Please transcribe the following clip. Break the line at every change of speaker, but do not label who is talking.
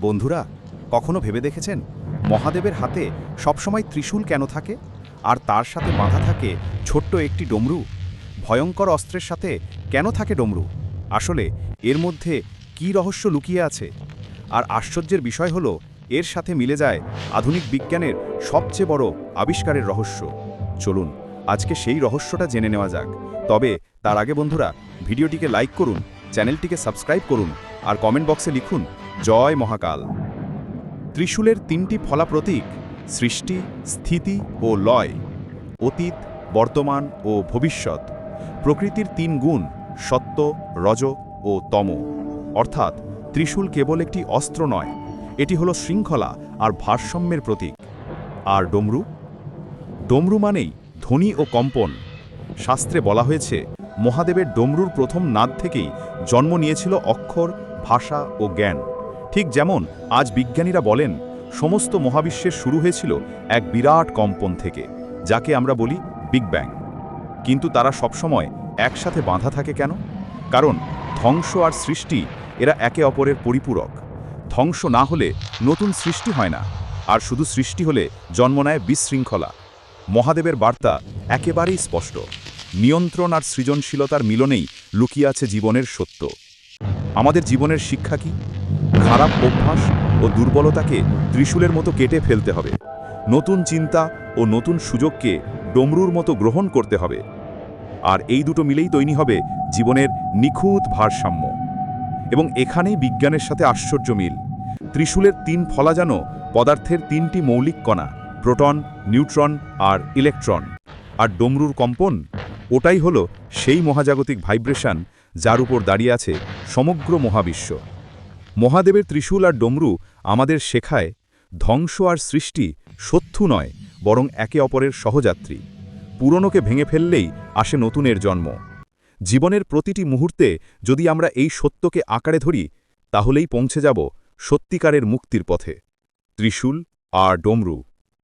বন্ধুরা, কখনো ভেবে দেখেছেন? মহাদেবের হাতে সবসময় ত্রিশূল কেন থাকে? আর তার সাথে বাঁধা থাকে ছোট্ট একটি ডমরু? ভয়ঙ্কর অস্ত্রের সাথে কেন থাকে ডমরু? আসলে এর মধ্যে কি রহস্য লুকিয়ে আছে? আর আশ্চর্যের বিষয় হলো, এর সাথে মিলে যায় আধুনিক বিজ্ঞানের সবচেয়ে বড় আবিষ্কারের রহস্য। চলুন, আজকে সেই রহস্যটা জেনে নেওয়া যাক। তবে তার আগে বন্ধুরা, ভিডিওটিকে লাইক করুন চ্যানেলটিকে সাবস্ক্রাইব করুন আর কমেন্ট বক্সে লিখুন, জয় মহাকাল। ত্রিশূলের তিনটি ফলা প্রতীক, সৃষ্টি, স্থিতি ও লয়, অতীত, বর্তমান ও ভবিষ্যৎ, প্রকৃতির তিন গুণ, সত্য, রজ ও তম। অর্থাৎ ত্রিশূল কেবল একটি অস্ত্র নয়, এটি হলো শৃঙ্খলা আর ভারসাম্যের প্রতীক। আর ডমরু? ডমরু মানেই ধ্বনি ও কম্পন। শাস্ত্রে বলা হয়েছে মহাদেবের ডমরুর প্রথম নাদ থেকেই জন্ম নিয়েছিল অক্ষর, ভাষা ও জ্ঞান। ঠিক যেমন আজ বিজ্ঞানীরা বলেন, সমস্ত মহাবিশ্বের শুরু হয়েছিল এক বিরাট কম্পন থেকে, যাকে আমরা বলি বিগ ব্যাং কিন্তু তারা সবসময় একসাথে বাঁধা থাকে কেন? কারণ ধ্বংস আর সৃষ্টি এরা একে অপরের পরিপূরক। ধ্বংস না হলে নতুন সৃষ্টি হয় না, আর শুধু সৃষ্টি হলে জন্ম নেয় বিশৃঙ্খলা। মহাদেবের বার্তা একেবারেই স্পষ্ট। নিয়ন্ত্রণ আর সৃজনশীলতার মিলনেই লুকিয়ে আছে জীবনের সত্য। আমাদের জীবনের শিক্ষা কি? খারাপ অভ্যাস ও দুর্বলতাকে ত্রিশূলের মতো কেটে ফেলতে হবে। নতুন চিন্তা ও নতুন সুযোগকে ডমরুর মতো গ্রহণ করতে হবে। আর এই দুটো মিলেই তৈরি হবে জীবনের নিখুঁত ভারসাম্য। এবং এখানেই বিজ্ঞানের সাথে আশ্চর্য মিল। ত্রিশূলের তিন ফলা যেন পদার্থের তিনটি মৌলিক কণা, প্রোটন, নিউট্রন আর ইলেকট্রন। আর ডমরুর কম্পন ওটাই হলো সেই মহাজাগতিক ভাইব্রেশন যার উপর দাঁড়িয়ে আছে সমগ্র মহাবিশ্ব। মহাদেবের ত্রিশূল আর ডমরু আমাদের শেখায়, ধ্বংস আর সৃষ্টি সত্যু নয়, বরং একে অপরের সহযাত্রী। পুরনোকে ভেঙে ফেললেই আসে নতুনের জন্ম। জীবনের প্রতিটি মুহূর্তে যদি আমরা এই সত্যকে আকারে ধরি, তাহলেই পৌঁছে যাব সত্যিকারের মুক্তির পথে। ত্রিশূল আর ডমরু।